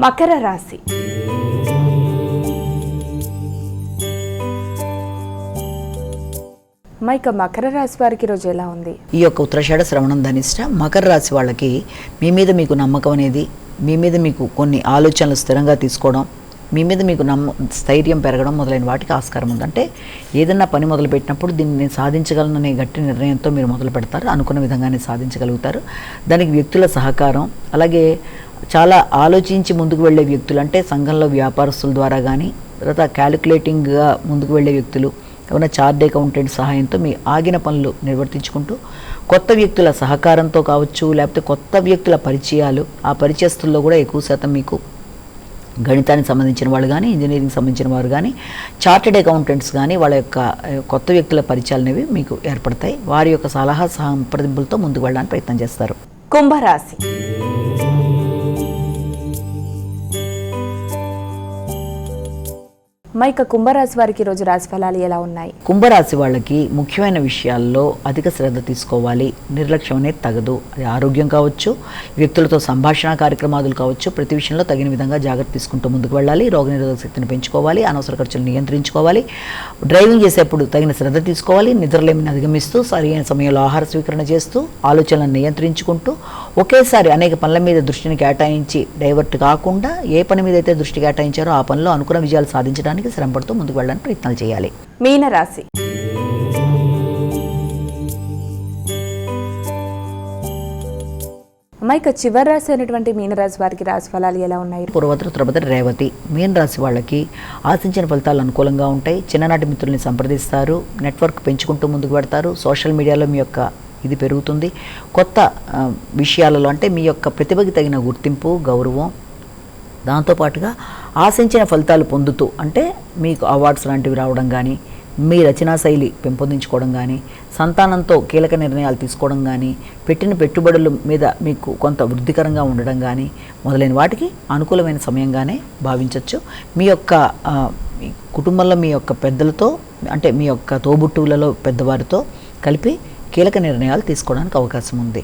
మకర రాశి. మైక మకర రాశి వారికి ఈరోజు ఎలా ఉంది? ఈ యొక్క ఉత్తరాషాఢ శ్రవణం ధనిష్ట. మకర రాశి వాళ్ళకి మీ మీద మీకు నమ్మకం అనేది మీ మీద మీకు కొన్ని ఆలోచనలు స్థిరంగా తీసుకోవడం మీ మీద మీకు నమ్మ స్థైర్యం పెరగడం మొదలైన వాటికి ఆస్కారం ఉంది. అంటే ఏదన్నా పని మొదలు పెట్టినప్పుడు దీన్ని నేను సాధించగలననే గట్టి నిర్ణయంతో మీరు మొదలు పెడతారు అనుకున్న విధంగానే సాధించగలుగుతారు. దానికి వ్యక్తుల సహకారం అలాగే చాలా ఆలోచించి ముందుకు వెళ్ళే వ్యక్తులు అంటే సంఘంలో వ్యాపారస్తుల ద్వారా కానీ తర్వాత క్యాలిక్యులేటింగ్గా ముందుకు వెళ్ళే వ్యక్తులు ఏమైనా చార్ట్ అకౌంటెంట్ సహాయంతో మీ ఆగిన పనులు నిర్వర్తించుకుంటూ కొత్త వ్యక్తుల సహకారంతో కావచ్చు లేకపోతే కొత్త వ్యక్తుల పరిచయాలు ఆ పరిచయస్తుల్లో కూడా ఎక్కువ శాతం మీకు గణితానికి సంబంధించిన వాళ్ళు కానీ ఇంజనీరింగ్ సంబంధించిన వారు కానీ చార్టెడ్ అకౌంటెంట్స్ కానీ వాళ్ళ యొక్క కొత్త వ్యక్తుల పరిచయాలు అనేవి మీకు ఏర్పడతాయి. వారి యొక్క సలహా సంప్రదింపులతో ముందుకు వెళ్ళడానికి ప్రయత్నం చేస్తారు. కుంభరాశి. ఇక కుంభరాశి వారికి ఈరోజు రాశి ఫలాలు ఎలా ఉన్నాయి? కుంభరాశి వాళ్ళకి ముఖ్యమైన విషయాల్లో అధిక శ్రద్ధ తీసుకోవాలి. నిర్లక్ష్యం అనేది తగదు. అది ఆరోగ్యం కావచ్చు వ్యక్తులతో సంభాషణ కార్యక్రమాలు కావచ్చు ప్రతి విషయంలో తగిన విధంగా జాగ్రత్త తీసుకుంటూ ముందుకు వెళ్ళాలి. రోగనిరోధక శక్తిని పెంచుకోవాలి. అనవసర ఖర్చులు నియంత్రించుకోవాలి. డ్రైవింగ్ చేసేప్పుడు తగిన శ్రద్ధ తీసుకోవాలి. నిద్రలేమిని అధిగమిస్తూ సరైన సమయంలో ఆహార స్వీకరణ చేస్తూ ఆలోచనలను నియంత్రించుకుంటూ ఒకేసారి అనేక పనుల మీద దృష్టిని కేటాయించి డైవర్ట్ కాకుండా ఏ పని మీద అయితే దృష్టి కేటాయించారో ఆ పనిలో అనుకున్న విజయాలు సాధించడానికి శ్రమపడుతూ ముందుకు వెళ్ళడానికి ప్రయత్నాలు చేయాలి. మీన రాశి మైక చివరి రాశి అయినటువంటి మీనరాశి వారికి రాశి ఫలాలు ఎలా ఉన్నాయి? పూర్వత్ర త్రభద్ర రేవతి. మీన రాశి వాళ్ళకి ఆశించిన ఫలితాలు అనుకూలంగా ఉంటాయి. చిన్ననాటి మిత్రుల్ని సంప్రదిస్తారు. నెట్వర్క్ పెంచుకుంటూ ముందుకు పెడతారు సోషల్ మీడియాలో మీ యొక్క ఇది పెరుగుతుంది. కొత్త విషయాలలో అంటే మీ యొక్క ప్రతిభకి తగిన గుర్తింపు గౌరవం. దాంతోపాటుగా ఆశించిన ఫలితాలు పొందుతూ అంటే మీకు అవార్డ్స్ లాంటివి రావడం కానీ మీ రచనా శైలి పెంపొందించుకోవడం కానీ సంతానంతో కీలక నిర్ణయాలు తీసుకోవడం కానీ పెట్టిన పెట్టుబడుల మీద మీకు కొంత వృద్ధికరంగా ఉండడం కానీ మొదలైన వాటికి అనుకూలమైన సమయంగానే భావించవచ్చు మీ యొక్క కుటుంబంలో మీ యొక్క పెద్దలతో అంటే మీ యొక్క తోబుట్టువులలో పెద్దవారితో కలిపి కీలక నిర్ణయాలు తీసుకోవడానికి అవకాశం ఉంది.